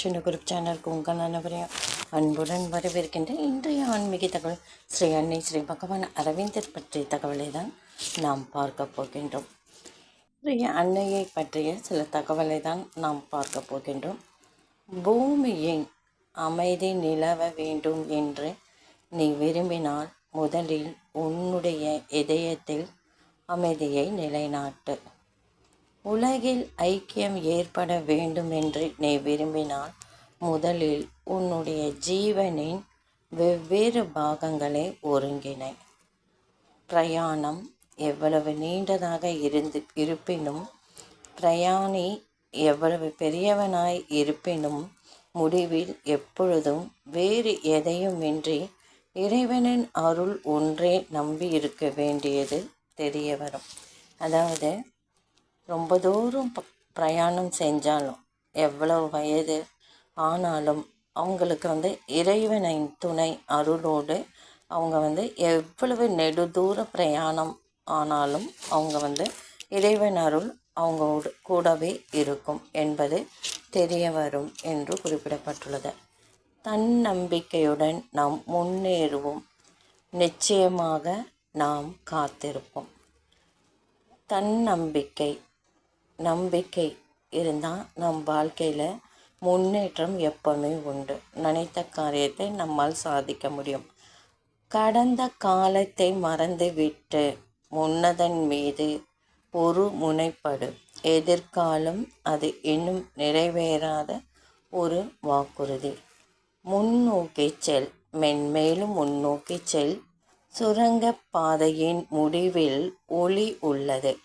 சின்ன குரூப் சேனலுக்கு உங்கள் அனைவரையும் அன்புடன் வரவேற்கின்ற இன்றைய ஆன்மீக தகவல். ஸ்ரீ அன்னை ஸ்ரீ பகவான் அரவிந்தர் பற்றிய தகவலை தான் நாம் பார்க்க போகின்றோம். ஸ்ரீ அன்னையை பற்றிய சில தகவலை தான் நாம் பார்க்க போகின்றோம். பூமியின் அமைதி நிலவ வேண்டும் என்று நீ விரும்பினால் முதலில் உன்னுடைய இதயத்தில் அமைதியை நிலைநாட்டு. உலகில் ஐக்கியம் ஏற்பட வேண்டும் என்று நீ விரும்பினால் முதலில் உன்னுடைய ஜீவனின் வெவ்வேறு பாகங்களை ஒருங்கிணை. பிரயாணம் எவ்வளவு நீண்டதாக இருந்து இருப்பினும் பிரயாணி எவ்வளவு பெரியவனாய் இருப்பினும் முடிவில் எப்பொழுதும் வேறு எதையுமின்றி இறைவனின் அருள் ஒன்றே நம்பி இருக்க வேண்டியது தெரிய வரும் அதாவது ரொம்ப தூரம் பிரயாணம் செஞ்சாலும் எவ்வளவு வயது ஆனாலும் அவங்களுக்கு வந்து இறைவனின் துணை அருளோடு அவங்க வந்து எவ்வளவு நெடுதூர பிரயாணம் ஆனாலும் அவங்க வந்து இறைவன் அருள் அவங்க கூடவே இருக்கும் என்பது தெரிய வரும் என்று குறிப்பிடப்பட்டுள்ளது. தன்னம்பிக்கையுடன் நாம் முன்னேறுவோம். நிச்சயமாக நாம் காத்திருப்போம். தன்னம்பிக்கை நம்பிக்கை இருந்தால் நம் வாழ்க்கையில் முன்னேற்றம் எப்பவுமே உண்டு. நினைத்த காரியத்தை நம்மால் சாதிக்க முடியும். கடந்த காலத்தை மறந்துவிட்டு முன்னதன் மீது ஒரு முனைப்படு. எதிர்காலம் அது இன்னும் நிறைவேறாத ஒரு வாக்குறுதி. முன்னோக்கி செல். மென்மேலும் முன்னோக்கி செல். சுரங்கப் பாதையின் முடிவில் ஒளி உள்ளது.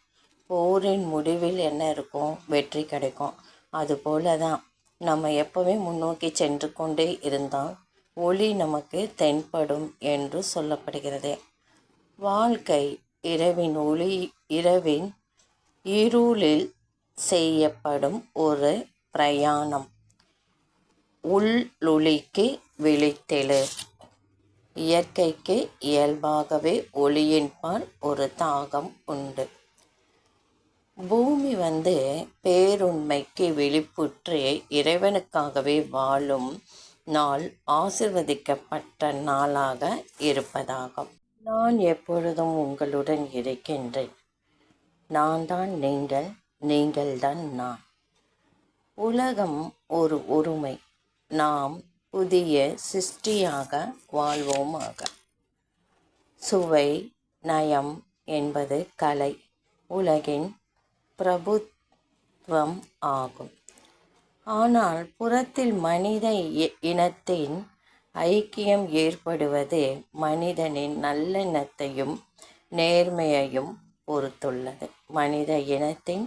போரின் முடிவில் என்ன இருக்கும்? வெற்றி கிடைக்கும். அதுபோல தான். நம்ம எப்போவுமே முன்னோக்கி சென்று கொண்டே இருந்தால் ஒளி நமக்கு தென்படும் என்று சொல்லப்படுகிறது. வாழ்க்கை இரவின் ஒளி இரவின் இருளில் செய்யப்படும் ஒரு பிரயாணம். உள்ளொளிக்கு விழித்தெழு. இயற்கைக்கு இயல்பாகவே ஒளியின்பால் ஒரு தாகம் உண்டு. பூமி வந்து பேருண்மைக்கு வெளிப்புற்று இறைவனுக்காகவே வாழும் நாள் ஆசிர்வதிக்கப்பட்ட நாளாக இருப்பதாகும். நான் எப்பொழுதும் உங்களுடன் இருக்கின்றேன். நான் தான் நீங்கள் நீங்கள்தான் நான். உலகம் ஒரு ஒருமை நாம் புதிய சிருஷ்டியாக வாழ்வோமாக. சுவை நயம் என்பது கலை. உலகின் பிரபுத்துவம் ஆகும். ஆனால் புறத்தில் மனித இனத்தின் ஐக்கியம் ஏற்படுவது மனிதனின் நல்லெண்ணத்தையும் நேர்மையையும் பொறுத்துள்ளது. மனித இனத்தின்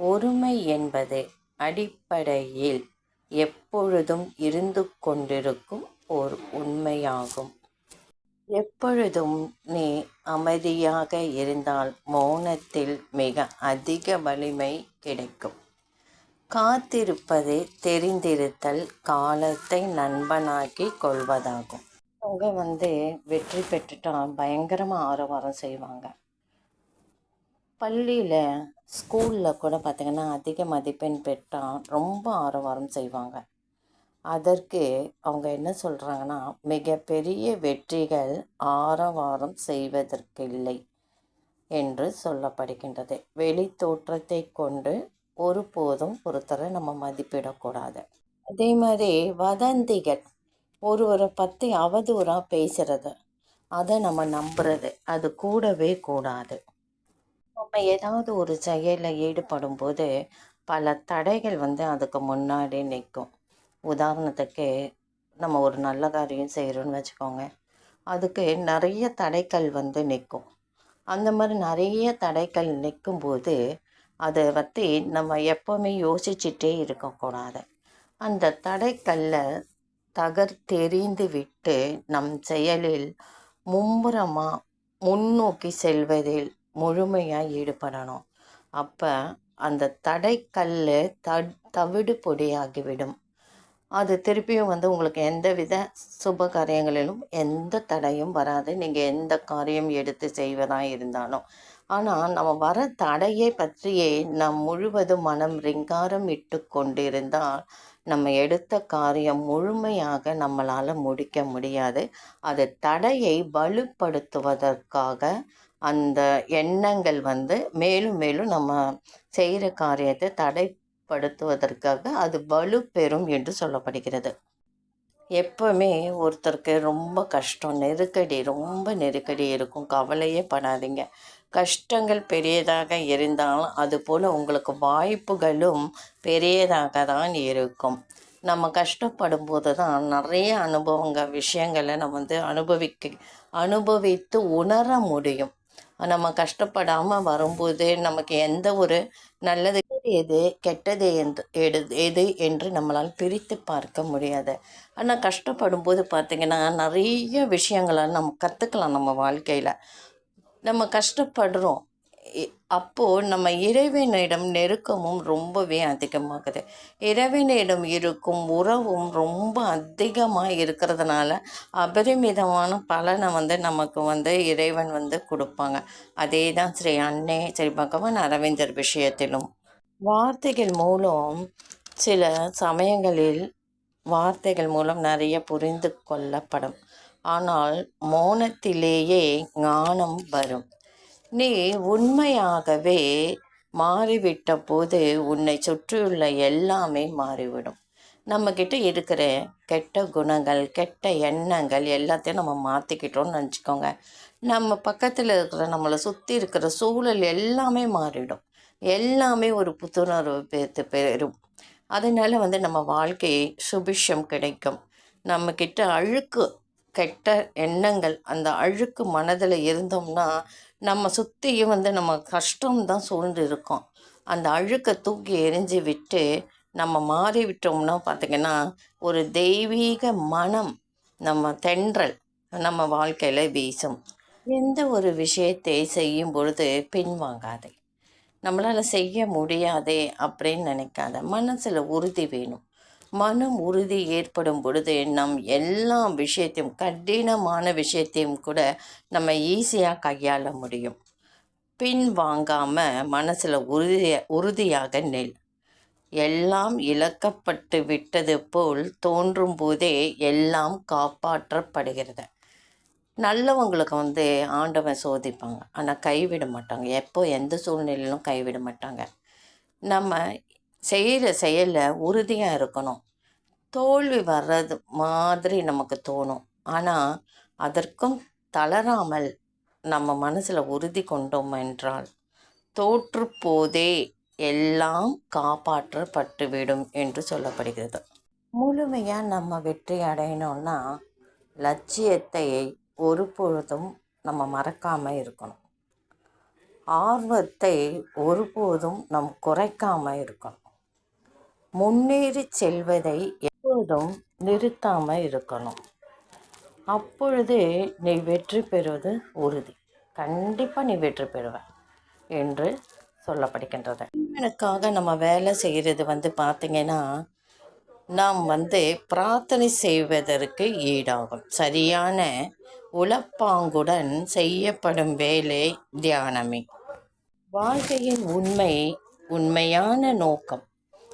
ஒருமை என்பது அடிப்படையில் எப்பொழுதும் இருந்து கொண்டிருக்கும் ஒரு உண்மையாகும். எப்பொழுதும் நீ அமைதியாக இருந்தால் மௌனத்தில் மிக அதிக வலிமை கிடைக்கும். காத்திருப்பது தெரிந்திருத்தல் காலத்தை நண்பனாக்கி கொள்வதாகும். அவங்க வந்து வெற்றி பெற்றுட்டா பயங்கரமாக ஆரவாரம் செய்வாங்க. பள்ளியில் ஸ்கூலில் கூட பார்த்திங்கன்னா அதிக மதிப்பெண் பெற்றால் ரொம்ப ஆரவாரம் செய்வாங்க. அதற்கு அவங்க என்ன சொல்கிறாங்கன்னா மிகப்பெரிய வெற்றிகள் ஆரவாரம் செய்வதற்கில்லை என்று சொல்லப்படுகின்றது. வெளி தோற்றத்தை கொண்டு ஒருபோதும் ஒருத்தரை நம்ம மதிப்பிடக்கூடாது. அதே மாதிரி வதந்திகள் ஒருவரை பற்றி அவதூறாக பேசுகிறது அதை நம்ம நம்புறது அது கூடவே கூடாது. நம்ம ஏதாவது ஒரு செயலில் ஈடுபடும் போது பல தடைகள் வந்து அதுக்கு முன்னாடி நிற்கும். உதாரணத்துக்கு நம்ம ஒரு நல்ல காரியம் செய்கிறோன்னு வச்சுக்கோங்க. அதுக்கு நிறைய தடைகள் வந்து நிற்கும். அந்த மாதிரி நிறைய தடைகள் நிற்கும்போது அதை பற்றி நம்ம எப்போவுமே யோசிச்சுட்டே இருக்கக்கூடாது. அந்த தடைக்கல்லை தகர்த்தெறிந்து விட்டு நம் செயலில் மும்முரமாக முன்னோக்கி செல்வதில் முழுமையாக ஈடுபடணும். அப்போ அந்த தடைக்கல் த தவிடு பொடியாகிவிடும் அது திருப்பியும் வந்து உங்களுக்கு எந்த வித சுப காரியங்களிலும் எந்த தடையும் வராது. நீங்கள் எந்த காரியம் எடுத்து செய்வதாக இருந்தாலும். ஆனால் நம்ம வர தடையை பற்றியே நம் முழுவதும் மனம் ரிங்காரம் இட்டு கொண்டிருந்தால் நம்ம எடுத்த காரியம் முழுமையாக நம்மளால் முடிக்க முடியாது. அது தடையை வலுப்படுத்துவதற்காக அந்த எண்ணங்கள் வந்து மேலும் மேலும் நம்ம செய்கிற காரியத்தை தடை படுத்துவதற்காக அது வலுப்பெறும் என்று சொல்லப்படுகிறது. எப்பவுமே ஒருத்தருக்கு ரொம்ப கஷ்டம் நெருக்கடி ரொம்ப நெருக்கடி இருக்கும். கவலையே படாதீங்க. கஷ்டங்கள் பெரியதாக இருந்தாலும் அதுபோல் உங்களுக்கு வாய்ப்புகளும் பெரியதாக தான் இருக்கும். நம்ம கஷ்டப்படும் போது தான் நிறைய அனுபவங்கள் விஷயங்களை நம்ம வந்து அனுபவிக்க அனுபவித்து உணர முடியும். நம்ம கஷ்டப்படாமல் வரும்போது நமக்கு எந்த ஒரு நல்லது எது கெட்டது என்று எடு எது என்று நம்மளால் பிரித்து பார்க்க முடியாது. ஆனால் கஷ்டப்படும் போது பார்த்திங்கன்னா நிறைய விஷயங்களை நம்ம கற்றுக்கலாம் நம்ம வாழ்க்கையில். நம்ம கஷ்டப்படுறோம். இ- அப்போது நம்ம இறைவனிடம் நெருக்கமும் ரொம்பவே அதிகமாகுது. இறைவனிடம் இருக்கும் உறவும் ரொம்ப அதிகமாக இருக்கிறதுனால அபரிமிதமான பலனை வந்து நமக்கு வந்து இறைவன் வந்து கொடுப்பாங்க. அதே தான் ஸ்ரீ அன்னை ஸ்ரீ பகவான் அரவிந்தர் விஷயத்திலும். வார்த்தைகள் மூலம் சில சமயங்களில் வார்த்தைகள் மூலம் நிறைய புரிந்து கொள்ளப்படும். ஆனால் மௌனத்திலேயே ஞானம் வரும். நீ உண்மையாகவே மாறிவிட்ட போது உன்னை சுற்றியுள்ள எல்லாமே மாறிவிடும். நம்மக்கிட்ட இருக்கிற கெட்ட குணங்கள் கெட்ட எண்ணங்கள் எல்லாத்தையும் நம்ம மாற்றிக்கிட்டோம்னு நினச்சிக்கோங்க. நம்ம பக்கத்தில் இருக்கிற நம்மளை சுற்றி இருக்கிற சூழல் எல்லாமே மாறிடும். எல்லாமே ஒரு புத்துணர்வு பெற்று பெறும். அதனால் வந்து நம்ம வாழ்க்கை சுபிஷம் கிடைக்கும். நம்மக்கிட்ட அழுக்கு கெட்ட எண்ணங்கள் அந்த அழுக்கு மனதில் இருந்தோம்னா நம்ம சுற்றியும் வந்து நம்ம கஷ்டம்தான் சூழ்ந்து இருக்கோம். அந்த அழுக்கை தூக்கி எரிஞ்சு விட்டு நம்ம மாறி விட்டோம்னா பார்த்திங்கன்னா ஒரு தெய்வீக மனம் நம்ம தென்றல் நம்ம வாழ்க்கையில் வீசும். எந்த ஒரு விஷயத்தை செய்யும் பொழுது பின்வாங்காதே. நம்மளால் செய்ய முடியாதே அப்படின்னு நினைக்காத. மனசில் உறுதி வேணும். மனம் உறுதி ஏற்படும் பொழுது நம் எல்லா விஷயத்தையும் கடினமான விஷயத்தையும் கூட நம்ம ஈஸியாக கையாள முடியும். பின் வாங்காமல் மனசில் உறுதிய உறுதியாக நெல். எல்லாம் இழக்கப்பட்டு விட்டது போல் தோன்றும் போதே எல்லாம் காப்பாற்றப்படுகிறது. நல்லவங்களுக்கு வந்து ஆண்டவன் சோதிப்பாங்க. ஆனால் கைவிட மாட்டாங்க. எப்போ எந்த சூழ்நிலையிலும் கைவிட மாட்டாங்க. நம்ம செய்கிற செயலில் உறுதியாக இருக்கணும். தோல்வி வர்றது மாதிரி நமக்கு தோணும். ஆனால் அதற்கும் தளராமல் நம்ம மனசில் உறுதி கொண்டோம் என்றால் தோற்று போதே எல்லாம் காப்பாற்றப்பட்டுவிடும் என்று சொல்லப்படுகிறது. முழுமையாக நம்ம வெற்றி அடையணும்னா லட்சியத்தை ஒரு பொழுதும் நம்ம மறக்காமல் இருக்கணும். ஆர்வத்தை ஒருபோதும் நம் குறைக்காம இருக்கணும். முன்னேறி செல்வதை எப்போதும் நிறுத்தாமல் இருக்கணும். அப்பொழுது நீ வெற்றி பெறுவது உறுதி. கண்டிப்பாக நீ வெற்றி பெறுவ என்று சொல்லப்படுகின்றது. எனக்காக நம்ம வேலை செய்கிறது வந்து பார்த்திங்கன்னா நாம் வந்து பிரார்த்தனை செய்வதற்கு ஈடாகும். சரியான உளப்பாங்குடன் செய்யப்படும் வேலை தியானமே. வாழ்க்கையின் உண்மை உண்மையான நோக்கம்.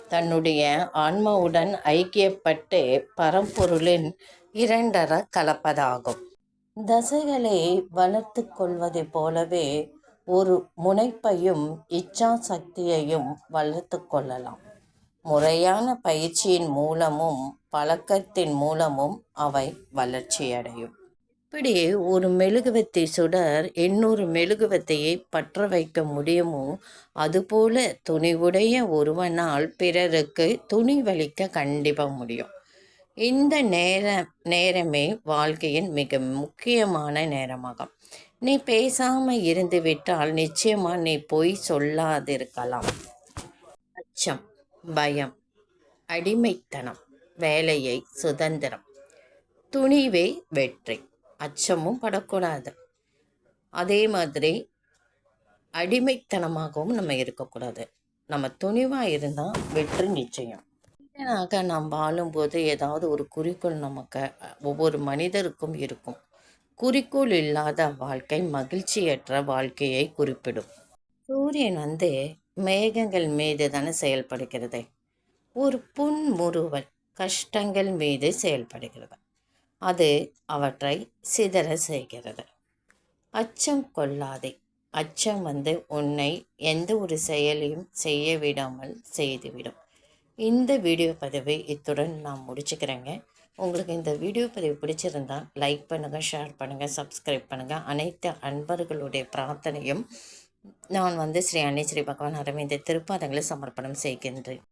தன்னுடைய ஆன்மாவுடன் ஐக்கியப்பட்டு பரம்பொருளின் இரண்டர கலப்பதாகும். தசைகளை வளர்த்து கொள்வதைப் போலவே ஒரு முனைப்பையும் இச்சா சக்தியையும் வளர்த்து கொள்ளலாம். முறையான பயிற்சியின் மூலமும் பழக்கத்தின் மூலமும் அவை வளர்ச்சியடையும். இப்படி ஒரு மெழுகுவத்தை சுடர் இன்னொரு மெழுகுவத்தையை பற்ற வைக்க முடியுமோ அதுபோல துணிவுடைய ஒருவனால் பிறருக்கு துணி வலிக்க கண்டிப்பாக முடியும். இந்த நேர நேரமே வாழ்க்கையின் மிக முக்கியமான நேரமாகும். நீ பேசாமல் இருந்து விட்டால் நிச்சயமாக நீ பொய் சொல்லாதிருக்கலாம். அச்சம் பயம் அடிமைத்தனம் வேலையை சுதந்திரம் துணிவே வெற்றி. அச்சமும் படக்கூடாது. அதே மாதிரி அடிமைத்தனமாகவும் நம்ம இருக்கக்கூடாது. நம்ம துணிவாக இருந்தால் வெற்றி நிச்சயம். மனிதனாக நாம் வாழும்போது ஏதாவது ஒரு குறிக்கோள் நமக்கு ஒவ்வொரு மனிதருக்கும் இருக்கும். குறிக்கோள் இல்லாத வாழ்க்கை மகிழ்ச்சியற்ற வாழ்க்கையை குறிப்பிடும். சூரியன் வந்து மேகங்கள் மீது தானே செயல்படுகிறது. ஒரு புன்முறுவல் கஷ்டங்கள் மீது செயல்படுகிறது. அது அவற்றை சிதற செய்கிறது. அச்சம் கொள்ளாதே. அச்சம் வந்து உன்னை எந்த ஒரு செயலையும் செய்ய விடாமல் செய்துவிடும். இந்த வீடியோ பதிவை இத்துடன் நான் முடிச்சுக்கிறேங்க. உங்களுக்கு இந்த வீடியோ பதிவு பிடிச்சிருந்தா லைக் பண்ணுங்கள் ஷேர் பண்ணுங்கள் சப்ஸ்கிரைப் பண்ணுங்கள் அனைத்து அன்பர்களுடைய பிரார்த்தனையும் நான் வந்து ஸ்ரீ அன்னை ஸ்ரீ பகவான் அரவிந்த திருப்பாதங்களை சமர்ப்பணம் செய்கின்றேன்.